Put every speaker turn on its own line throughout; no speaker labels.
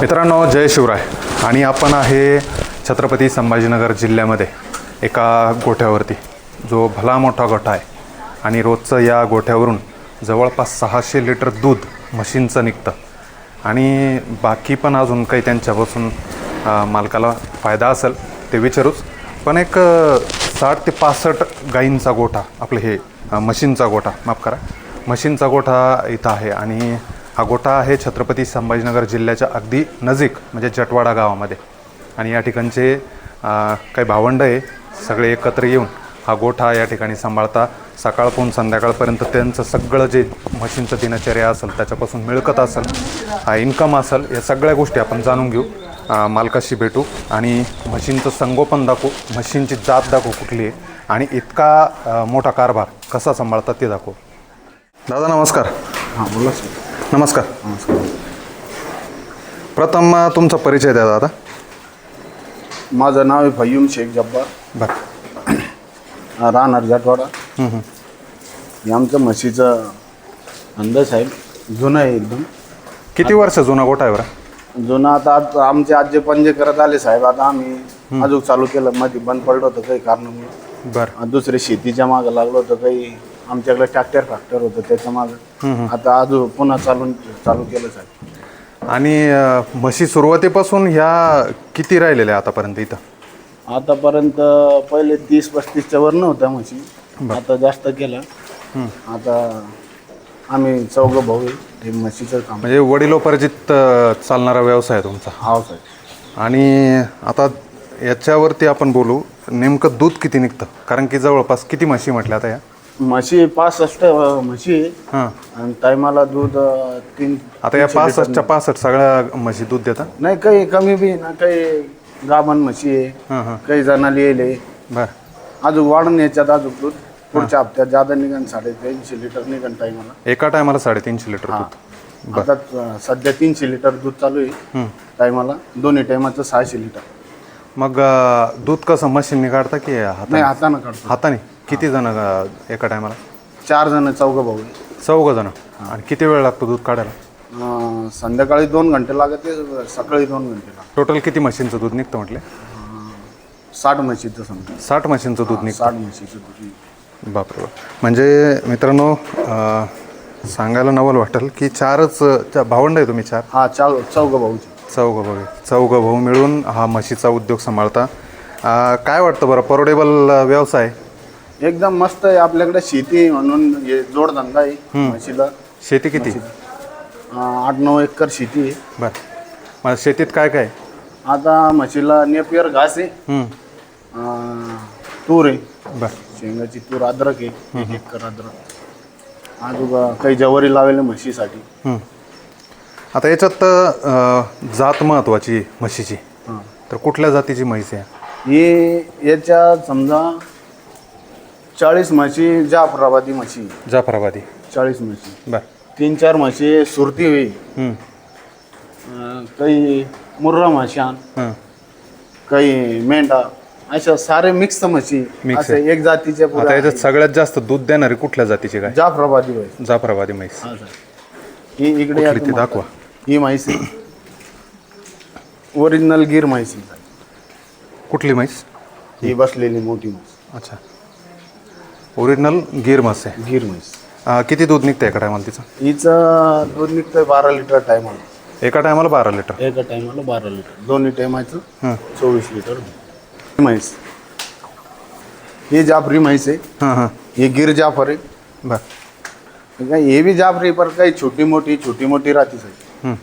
मित्रांनो जय शिवराय. आणि आपण आहे छत्रपती संभाजीनगर जिल्ह्यामध्ये एका गोठ्यावरती जो भला मोठा गोठा आहे. आणि रोजचं या गोठ्यावरून जवळपास सहाशे लिटर दूध म्हशींचं निघतं. आणि बाकी पण अजून काही त्यांच्यापासून मालकाला फायदा असेल ते विचारूच. पण एक साठ ते पासष्ट गाईंचा गोठा आपलं हे म्हशींचा गोठा माफ करा. म्हशींचा गोठा इथं आहे आणि हा गोठा आहे छत्रपती संभाजीनगर जिल्ह्याच्या अगदी नजीक म्हणजे जटवाडा गावामध्ये. आणि या ठिकाणचे काही भावंड आहे सगळे एकत्र येऊन हा गोठा या ठिकाणी सांभाळता. सकाळपासून संध्याकाळपर्यंत त्यांचं सगळं जे म्हशींचं दिनचर्या असेल त्याच्यापासून मिळकत असेल हा इन्कम असेल या सगळ्या गोष्टी आपण जाणून घेऊ. अ, मालकाशी भेटू आणि म्हशींचं संगोपन दाखवू म्हशींची जात दाखवू कुठली आहे. आणि इतका मोठा कारभार कसा सांभाळतात ते दाखवू. दादा नमस्कार.
हां बोला सर.
नमस्कार.
नमस्कार
प्रथम तुमचा परिचय द्या दादा.
माझं नाव आहे फय्यूम शेख जब्बार.
बरं.
राहणार जाटवाडा. हे आमचं म्हशीचं अंदाज आहे जुनं आहे एकदम.
किती वर्ष जुना गोठा आहे बरं?
जुनं आता आज आमचे आजे पंजे करत आले साहेब. आता आम्ही अजून चालू केलं. मध्ये बंद पडलं होतं काही कारणामुळे.
बरं.
दुसरे शेतीच्या मागं लागलो होतं काही आमच्याकडे ट्रॅक्टर फॅक्टर होतं त्याच्या मागं. आता अजून पुन्हा चालून चालू केलं साहेब.
आणि अ, म्हशी सुरुवातीपासून ह्या किती राहिलेल्या आतापर्यंत इथं?
आतापर्यंत पहिले तीस पस्तीसच्या वर नव्हत्या म्हशी. आता जास्त केलं आता आम्ही चौघं भाऊ आहे हे म्हशीचं काम.
म्हणजे वडिलोपार्जित अ, चालणारा व्यवसाय आहे तुमचा.
हाव साहेब.
आणि आता याच्यावरती आपण बोलू नेमकं दूध किती निघतं? कारण की जवळपास किती म्हशी म्हटल्या आता या?
म्हशी पासष्ट अं, म्हशी. आहे.
हां.
आणि टायमाला दूध अं, तीन
आता या पासष्टच्या पासष्ट सगळ्या म्हशी दूध देतात
नाही काही कमी बी ना काही गाभण म्हशी आहे.
हां हां.
काही जणाला येले.
बरं.
अजून वाढून याच्यात अजून दूध. पुढच्या हप्त्यात जादा निघन साडेतीनशे लिटर निघन टायमाला
एका टायमाला साडेतीनशे लिटर दूध.
आता अं, सध्या तीनशे लिटर दूध चालू आहे टायमाला दोन्ही टायमाचं सहाशे लिटर.
मग अ, दूध कसं मशीनने काढता की हाताने?
नाही हातानं काढतो.
हाताने? किती जण अ, एका टायमाला
चार जण चौघं भाऊ. आहे.
चौघ जण. आणि किती वेळ लागतो दूध काढायला?
अं, संध्याकाळी दोन घंटे लागते सकाळी दोन घंटे लागते.
टोटल किती म्हशींचं दूध निघतं म्हटले?
साठ म्हशीचं समजा.
साठ म्हशींचं दूध निघतं.
साठ म्हशीचं दूध निघतं.
बापरे बाप. म्हणजे मित्रांनो अ, सांगायला नवल वाटेल की चारच अ, चा- भावंड आहे तुम्ही चार?
हा चार चौघं भाऊचे.
चौघ भाऊ आहे. चौघ भाऊ मिळून हा म्हशीचा उद्योग सांभाळता. अ, काय वाटतं बरं? परवडेबल अ, व्यवसाय?
एकदम मस्त आहे. आपल्याकडे शेती आहे म्हणून हे जोडधंदा आहे. म्हशीला.
शेती किती?
अं, आठ नऊ एकर शेती आहे.
बरं. मग शेतीत काय काय?
आता म्हशीला नेपियर घास आहे. अं, तूर आहे.
बरं.
शेंगाची तूर अद्रक आहे. एक एकर अद्रक. अजून काही जवारी लावलेल्या म्हशीसाठी.
आता याच्यात अ, जात महत्त्वाची आहे म्हशीची.
हां.
तर कुठल्या जातीची म्हैस आहे?
ही याच्यात समजा चाळीस म्हशी जाफराबादी म्हशी.
जाफराबादी.
चाळीस म्हशी.
बरं.
तीन चार म्हशी सुरती होई. अं, काही मुर्रा म्हशान
हं.
काही मेंढा अशा सारे मिक्स म्हशी
Mix
असे एक जातीचे
आता सगळ्यात जास्त दूध देणारी कुठल्या जातीची काय?
जाफराबादी होय
जाफराबादी म्हैस.
हा सर. ही इकडे या
कुठली ती
तुम्हाला.
दाखवा.
ही म्हैसी ओरिजिनल गिर म्हैसी
कुठली म्हैस?
ही बसलेली मोठी म्हैस.
अच्छा. ओरिजिनल गिर म्हस आहे.
गिर म्हैस.
अं, किती दूध निघतं एका टायमाला तिचं?
हिचं दूध निघतंय बारा लिटर टायमाला
एका टायमाला बारा लिटर.
एका टायमाला बारा लिटर. दोन्ही टायमाचं चोवीस लिटर. म्हैस. ही जाफरी म्हैस आहे.
हां हां.
ही गिर जाफर आहे.
बरं.
हे बी जाफरी पर काही छोटी मोठी छोटी मोठी राहते साहेब
हं.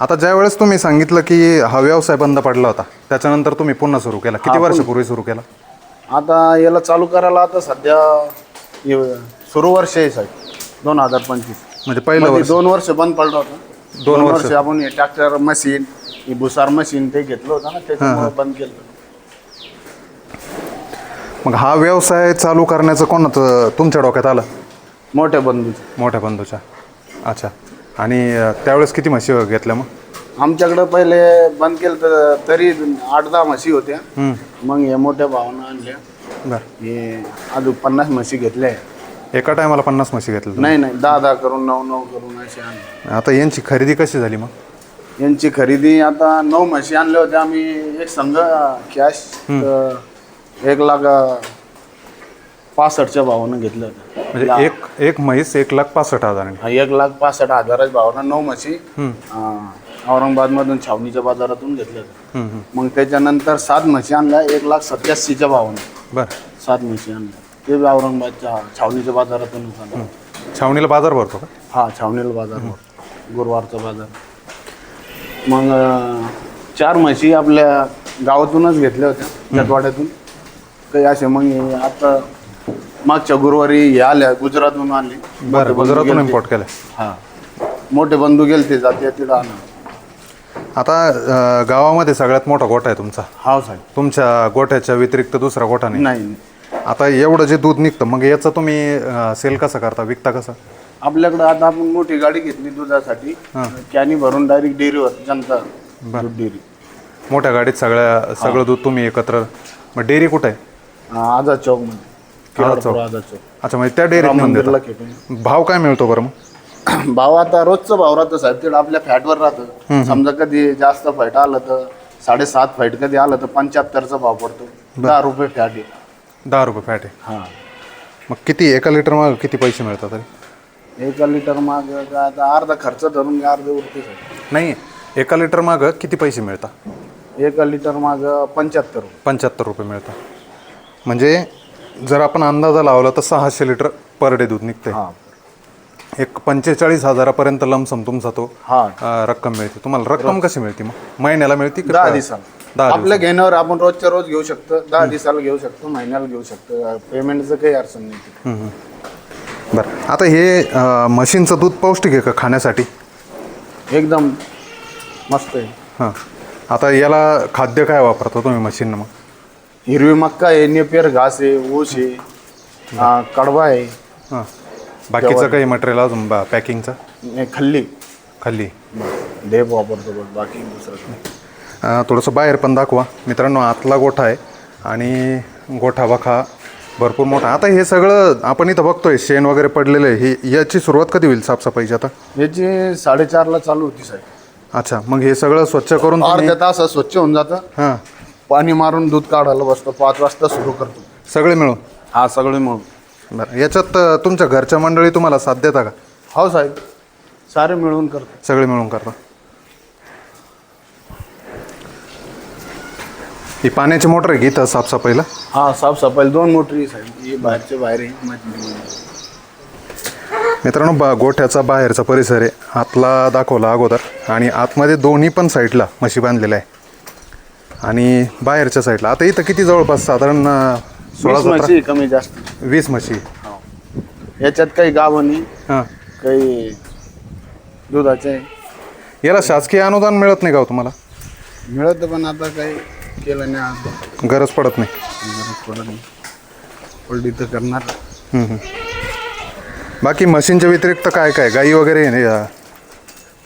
आता ज्या वेळेस तुम्ही सांगितलं की हा व्यवसाय बंद पडला होता त्याच्यानंतर तुम्ही पुन्हा सुरू केला. किती वर्षापूर्वी सुरू केला?
आता याला चालू करायला आता सध्या हे सुरू वर्ष आहे साहेब दोन हजार पंचवीस.
म्हणजे पहिलं
मध्ये
वर्ष.
दोन वर्ष बंद पडलं होतं.
दोन वर्ष.
आपण हे ट्रॅक्टर मशीन ही भुसार मशीन ते घेतलं होतं ना त्याच्यामुळे बंद केलं.
मग हा व्यवसाय चालू करण्याचं कोणाचं तुमच्या डोक्यात आलं?
मोठ्या बंधूचे.
मोठ्या बंधूच्या. अच्छा. आणि अं, त्यावेळेस किती म्हशी घेतल्या मग?
आमच्याकडे पहिले बंद केलं तर तरी आठ दहा म्हशी होत्या. मग हे मोठ्या भावानं आणल्या.
बरं.
हे अजून पन्नास म्हशी घेतल्या.
एका टायमाला पन्नास म्हशी घेतल्या
नाही नाही. दहा दहा करून नऊ नऊ करून असे आणले
आता यांची खरेदी कशी झाली मग?
यांची खरेदी आता नऊ म्हशी आणल्या होत्या. आम्ही एक संघ कॅश एक लाख अं, पासष्टच्या भावानं घेतलं होतं
म्हणजे एक एक म्हैस एक लाख पासष्ट हजारांनी.
हा, एक लाख पासष्ट हजाराच्या भावानं नऊ म्हशी अं, औरंगाबादमधून छावणीच्या बाजारातून घेतल्या
हम्म.
मग त्याच्यानंतर सात म्हशी आणल्या एक लाख सत्याऐंशीच्या भावानं.
बरं.
सात म्हशी आणल्या. ते बी औरंगाबादच्या छावणीच्या बाजारातून.
छावणीला बाजार भरतो का?
हा छावणीला बाजार भरतो. गुरुवारचा बाजार. मग अं, चार म्हशी आपल्या गावातूनच घेतल्या होत्या जटवाड्यातून. काही असे मग हे आता मागच्या गुरुवारी हे आल्या गुजरातहून आले. मोठे
बरं
बंधू
गुजरातून
गेलते.
इम्पोर्ट केलं
हा. मोठे बंधू गेले ते जाते तिथं आणा
आता अं, गावामध्ये सगळ्यात मोठा गोठा आहे तुमचा.
हा साहेब.
तुमच्या गोठ्याच्या व्यतिरिक्त दुसरा गोठा नाही?
नाही
आता एवढं जे दूध निघतं मग याचं तुम्ही सेल कसं करता विकता कसं?
आपल्याकडे आता आपण मोठी गाडी घेतली दुधासाठी. कॅनी भरून डायरेक्ट डेअरीवर जनता दूध डेअरी
मोठ्या गाडीत सगळ्या सगळं दूध तुम्ही एकत्र मग डेअरी कुठं आहे?
आझाद चौकमध्ये. केवळपूर आझाद चौक.
अच्छा म्हणजे त्या डेअरीत नेऊन
मंदिरला
देता.
खेटून
भाव काय मिळतो बरं मग?
भाव आता रोजचं भाव राहतं साहेब. तिकडे आपल्या फॅटवर राहतं. समजा कधी जास्त फॅट आलं तर साडेसात फॅट कधी आलं तर पंच्याहत्तरचा भाव पडतो. दहा रुपये फॅट आहे.
दहा रुपये फॅट आहे.
हा.
मग किती एका लिटर मग किती पैसे मिळतात तरी?
एका लिटर माग आता अर्धा खर्च धरून अर्धे उरते साहेब
नाही एका लिटर मागं किती पैसे मिळतात?
एका लिटर माग पंच्याहत्तर रुपये.
पंच्याहत्तर रुपये मिळतात. म्हणजे जर आपण अंदाजा लावला तर सहाशे लिटर पर डे दूध निघते
हा.
एक पंचेचाळीस हजारापर्यंत लमसम तुमचा तो
हा.
अं, रक्कम मिळते. तुम्हाला रक्कम कशी मिळते मग? महिन्याला मिळते की
दहा दिवसाला.
दहा
आपल्या घेण्यावर आपण रोजच्या रोज घेऊ शकतो दहा दिवसाला घेऊ शकतो महिन्याला घेऊ शकतो. पेमेंटचं काही अडचण नाही तिथे.
बरं. आता हे अं, म्हशींचं दूध पौष्टिक आहे का खाण्यासाठी?
एकदम मस्त आहे.
हां. आता याला खाद्य काय वापरता तुम्ही म्हशींना मग?
हिरवी मक्का आहे नेपियर घास आहे ऊस आहे हा, कडवा आहे.
हां. बाकीचं काही मटेरियल अजून बा पॅकिंगचं
हे खल्ली.
खाल्ली.
ढेप वापरतो बस बाकी दुसरं काही नाही.
अं, थोडंसं बाहेर पण दाखवा. मित्रांनो आतला गोठा आहे आणि गोठा बखा भरपूर मोठा. आता हे सगळं आपण इथं बघतोय शेण वगैरे पडलेलं आहे. ही याची सुरुवात कधी होईल साफसफाईची आता?
याची साडेचारला चालू होती साहेब.
अच्छा मग हे सगळं स्वच्छ करून तुम्ही
अर्ध्या तासात स्वच्छ होऊन जातं.
हां.
पाणी मारून दूध काढायला बसतो पाच वाजता सुरू करतो.
सगळे मिळून?
हा सगळे म्हणून
बरं याच्यात अं, तुमच्या घरच्या मंडळी तुम्हाला साथ देता का?
हो साहेब. सारे मिळून करतो.
सगळे मिळून करता. ही पाण्याची मोटर आहे की इथं साफसफाईला.
हा साफसफाई दोन मोटरी आहे साहेब. ही बाहेरचे बाहेर आहे मधली.
मित्रांनो बा गोठ्याचा बाहेरचा परिसर आहे. आतला दाखवला अगोदर. आणि आतमध्ये दोन्ही पण साईडला म्हशी बांधलेल्या आहे. आणि बाहेरच्या साईडला. आता इथं किती जवळपास साधारण अं, सोळा
वीस
सतरा.
म्हशी कमी जास्त.
वीस म्हशी.
हो. याच्यात काही गावणी
हां.
काही दुधाचे.
याला शासकीय अनुदान मिळत नाही का हो तुम्हाला?
मिळत पण आता काही केलं नाही आता
गरज पडत नाही.
गरज पडत नाही. पडली तर करणार.
हम्म, हम्म. बाकी म्हशींच्या व्यतिरिक्त काय काय? गाई वगैरे आहे ना?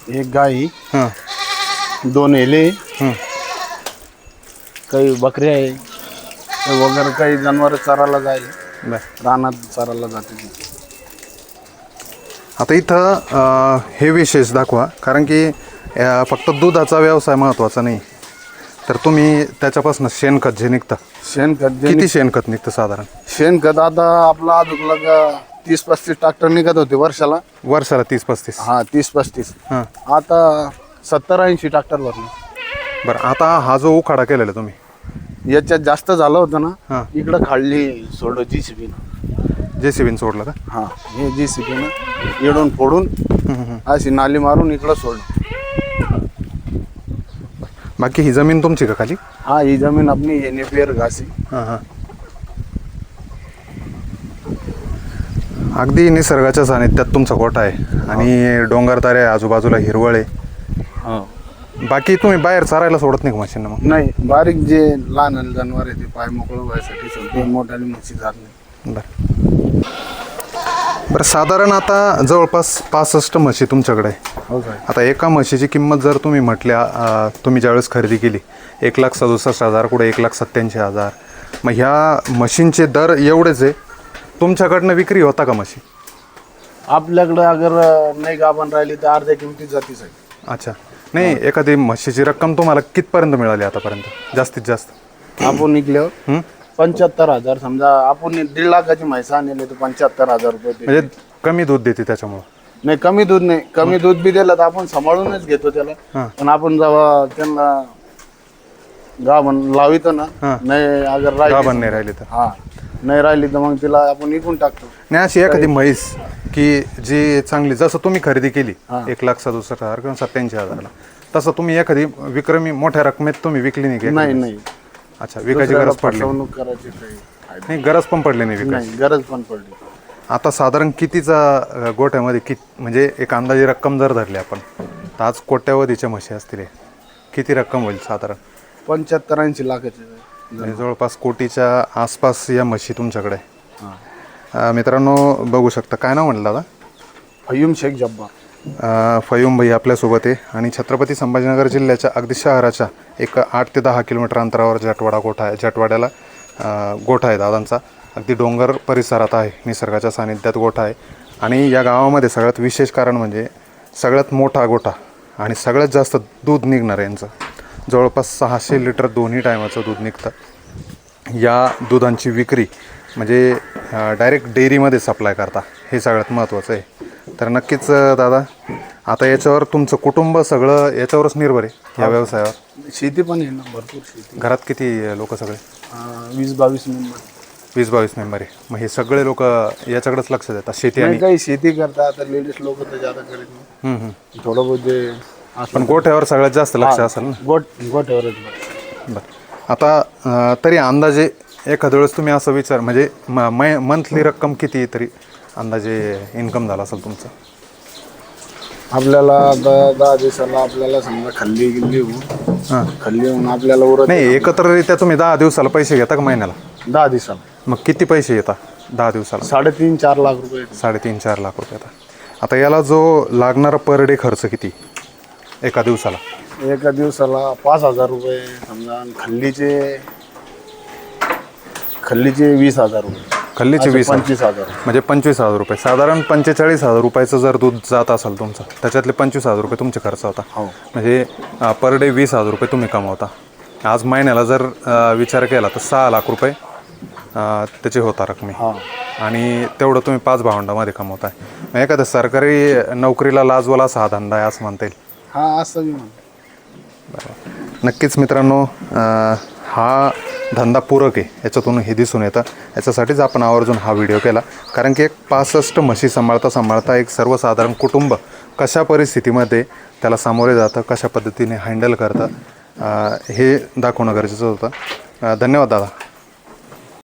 एक गाई
हां.
दोन
हं.
काही बकऱ्या आहे. वगैरे काही जनावर चारायला जाईल.
बरं.
रानात चारायला जाते ती.
आता इथं अं, हे विशेष दाखवा कारण की अं, फक्त दुधाचा व्यवसाय महत्त्वाचा नाही. तर तुम्ही त्याच्यापासून शेणखत जे निघतं.
शेणखत जे
किती शेणखत निघतं साधारण?
शेणखत आता आपला अजून का तीस पस्तीस ट्रॅक्टर निघत होते वर्षाला.
वर्षाला तीस पस्तीस.
हा तीस पस्तीस.
हां.
आता सत्तर ऐंशी ट्रॅक्टर भरले
बरं आता हा जो उखाडा केलेला तुम्ही
याच्यात जास्त झालं होतं
हा.
ना इकडं खाल्ली सोडलं जी सी
जे सी बीन सोडलं का?
हा हे जी सी बीनं येडून फोडून अशी नाली मारून इकडं सोडलं.
बाकी ही जमीन तुमची का खाली?
हा ही जमीन आपली हे नेपियर घासी.
हां हां. अगदी निसर्गाच्या सानिध्यात तुमचा गोठा आहे. आणि डोंगर तारे आहे, आजूबाजूला हिरवळ आहे.
हो.
बाकी तुम्ही बाहेर चारायला सोडत नाही का म्हशींना मग?
नाही बारीक जे लहान जनावर आहे ते पाय मोकळं व्हायसाठी सोडते मोठ्याने म्हशी जात नाही.
बरं. बरं साधारण आता जवळपास पासष्ट म्हशी तुमच्याकडे आहे.
हो साहेब.
आता एका म्हशीची किंमत जर तुम्ही म्हटल्या अं, तुम्ही ज्यावेळेस खरेदी केली एक लाख सदुसष्ट हजार कुठे एक लाख सत्याऐंशी हजार मग ह्या म्हशींचे दर एवढेच आहे. तुमच्याकडनं विक्री होता का म्हशी?
आपल्याकडं अगर नाही गाभण राहिली तर अर्ध्या किमतीत जाते साहेब.
अच्छा. नाही एखादी म्हशीची रक्कम तुम्हाला कितपर्यंत मिळाली आतापर्यंत? जास्तीत जास्त.
आपण निघल्यावर
हं?
पंच्याहत्तर हजार समजा आपण दीड लाखाची म्हैसा आणले तर पंच्याहत्तर हजार रुपये.
म्हणजे कमी दूध देते त्याच्यामुळं.
नाही कमी दूध नाही. कमी दूध बी दिलं तर आपण सांभाळूनच घेतो
हा.
त्याला पण आपण जेव्हा त्यांना गाभण लावितो ना
हा.
नाही अगर राहिली
गाभण नाही राहिली तर.
हा. नाही राहिली तर मग तिला आपण इकून टाकतो.
नाही अशी एखादी म्हैस की जी चांगली जसं तुम्ही खरेदी केली. एक लाख सदुसष्ट हजार किंवा सत्याऐंशी हजाराला तसं तुम्ही एखादी विक्रमी मोठ्या रकमेत तुम्ही विकली नाही का
नाही नाही.
अच्छा विकायची गरज पडली
फसवणूक करायची काही फायदा
नाही गरज पण पडली नाही विकायची.
नाही गरज पण पडली
आता साधारण कितीचा अ, गोठ्यामध्ये कित म्हणजे एक अंदाजे रक्कम जर धरली आपण तर आज कोट्यावधीच्या म्हशी असतील हे. किती रक्कम होईल साधारण?
पंच्याहत्तर ऐंशी लाखाचे
जवळपास कोटीच्या आसपास या म्हशी तुमच्याकडे आहे. अ, मित्रांनो बघू शकता. काय नाव म्हणलं दादा?
फयुम शेख जब्बार.
अ, फयूम भाई आपल्यासोबत आहे. आणि छत्रपती संभाजीनगर जिल्ह्याच्या अगदी शहराच्या एक आठ ते दहा किलोमीटर अंतरावर जटवाडा गोठा आहे? जटवाड्याला अ, गोठा आहे दादांचा. अगदी डोंगर परिसरात आहे. निसर्गाच्या सानिध्यात गोठा आहे. आणि या गावामध्ये सगळ्यात विशेष कारण म्हणजे सगळ्यात मोठा गोठा आणि सगळ्यात जास्त दूध निघणार आहे यांचं. जवळपास सहाशे लिटर दोन्ही टायमाचं दूध निघतं. या दुधांची विक्री म्हणजे डायरेक्ट डेअरीमध्ये सप्लाय करता हे सगळ्यात महत्त्वाचं आहे. तर नक्कीच दादा आता याच्यावर तुमचं कुटुंब सगळं याच्यावरच निर्भर आहे या व्यवसायावर?
शेती पण आहे ना भरपूर शेती.
घरात किती लोक सगळे?
वीस बावीस मेंबर.
वीस बावीस मेंबर आहे. मग हे सगळे लोक याच्याकडेच लक्ष देतात शेती आणि
काही शेती करता आता लेडीज लोक तर ज्यादा करीत नाही. थोडं बहुत
पण गोठ्यावर सगळ्यात जास्त लक्ष असेल ना?
गोट.
बरं. आता अ, तरी अंदाजे एखाद्या वेळेस तुम्ही असं विचार म्हणजे मंथली रक्कम किती तरी अंदाजे इन्कम झाला असेल तुमचं?
आपल्याला दहा दिवसाला आपल्याला समजा खाल्ली गिल्ली होऊन
हां.
खाल्ली होऊन आपल्याला उरत
नाही एकत्ररित्या तुम्ही दहा दिवसाला पैसे घेता का महिन्याला?
दहा दिवसाला.
मग किती पैसे येतात दहा दिवसाला?
साडेतीन चार लाख रुपये.
साडेतीन चार लाख रुपये येतात. आता याला जो लागणारा पर डे खर्च किती? एका दिवसाला?
एका दिवसाला पाच हजार रुपये समजा आणि खल्लीचे खल्लीचे वीस हजार रुपये.
खल्लीचे
असे
वीस हजार.
पंचवीस हजार
म्हणजे पंचवीस हजार रुपये. साधारण पंचेचाळीस हजार रुपयाचं जर दूध जात असेल तुमचं त्याच्यातले पंचवीस हजार रुपये तुमचे खर्च होता.
हो.
म्हणजे पर डे वीस हजार रुपये तुम्ही कमवता. आज महिन्याला जर अ, विचार केला तर सहा लाख रुपये अ, त्याचे होता रकमे.
हा.
आणि तेवढं तुम्ही पाच भावंडामध्ये कमवताय. मग एखाद्या सरकारी नोकरीला लाजवाला असा हा धंदा आहे असं म्हणता येईल.
हा असं मी म्हणतो.
नक्कीच मित्रांनो हा धंदा पूरक आहे याच्यातून हे दिसून येतं. याच्यासाठीच आपण आवर्जून हा व्हिडिओ केला. कारण की एक पासष्ट म्हशी सांभाळता सांभाळता एक सर्वसाधारण कुटुंब कशा परिस्थितीमध्ये त्याला सामोरे जातं कशा पद्धतीने हँडल करतं हे दाखवणं गरजेचं होतं. धन्यवाद दादा.